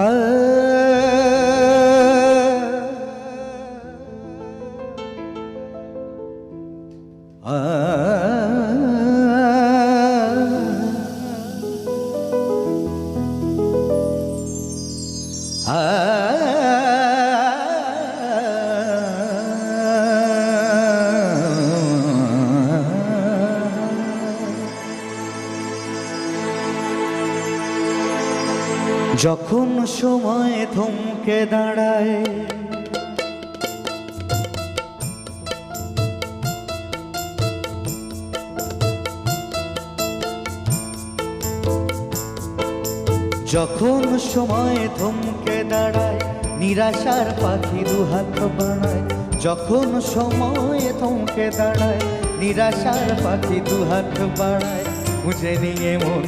아, 아. যখন সময় থমকে দাঁড়ায়, যখন সময় থমকে দাঁড়ায়, নিরাশার পাখি দুহাত বাড়ায় যখন সময় থমকে দাঁড়ায়, নিরাশার পাখি দুহাত বাড়ায় বুঝে নিয়ে মন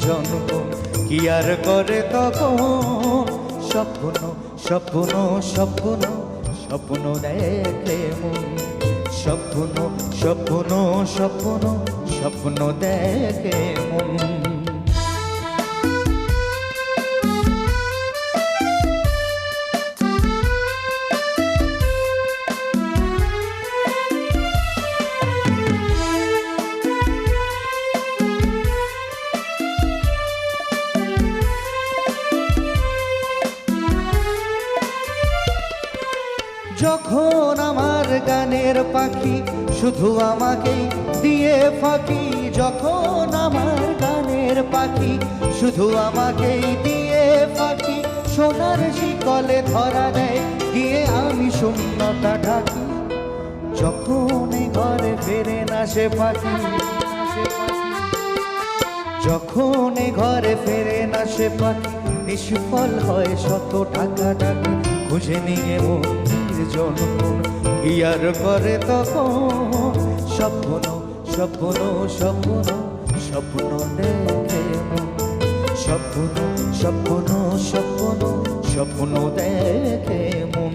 জনগণ কি আর করে তখন? স্বপ্ন স্বপ্ন স্বপ্ন স্বপ্ন দেখে মন। স্বপ্ন স্বপ্ন স্বপ্ন স্বপ্ন দেখে মন। যখন আমার গানের পাখি শুধু আমাকেই দিয়ে ফাঁকি, যখন আমার গানের পাখি শুধু আমাকেই দিয়ে ফাঁকি, সোনার শিকলে ধরা দেয়, গিয়ে আমি শূন্যতা ঢাকি। যখন ঘরে ফেরে না সে পাখি, যখন ঘরে ফেরে না সে পাখি, নিষ্ফল হয় শত টাকা টাকা খুঁজে নিয়ে মন্দির জনগণ কি আর করে তখন স্বপ্ন স্বপ্ন স্বপ্ন স্বপ্ন দেখে। স্বপ্ন স্বপ্ন স্বপ্ন স্বপ্ন দেখে মন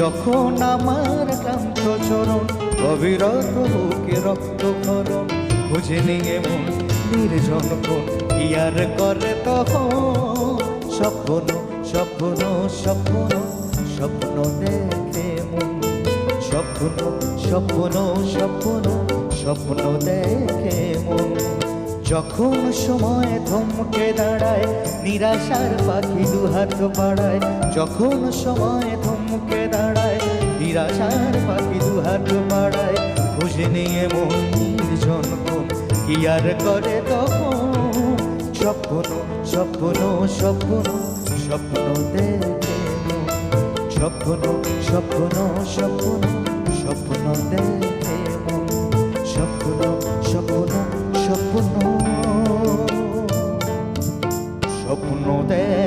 যখন আমার কান্ত চরণ অবিরত বুকে রক্ত খরণ খুঁজে নিয়ে মন নির্জন কি করে তখন? স্বপ্ন স্বপ্ন স্বপ্ন স্বপ্ন দেখে মন। স্বপ্ন স্বপ্ন স্বপ্ন স্বপ্ন দেখে মন। যখন সময় থমকে দাঁড়ায়, নিরাশার পাখি দুহাত বাড়ায়, যখন সময় থমকে দাঁড়ায়, নিরাশার পাখি দুহাত বাড়ায়, খুঁজে নিয়ে মন জনগণ কি আর করে তখন স্বপ্ন স্বপ্ন স্বপ্ন স্বপ্ন দেখে। স্বপ্ন স্বপ্ন স্বপ্ন স্বপ্ন দেখে। স্বপ্ন স্বপ্ন স্বপ্ন স্বপ্ন দেখ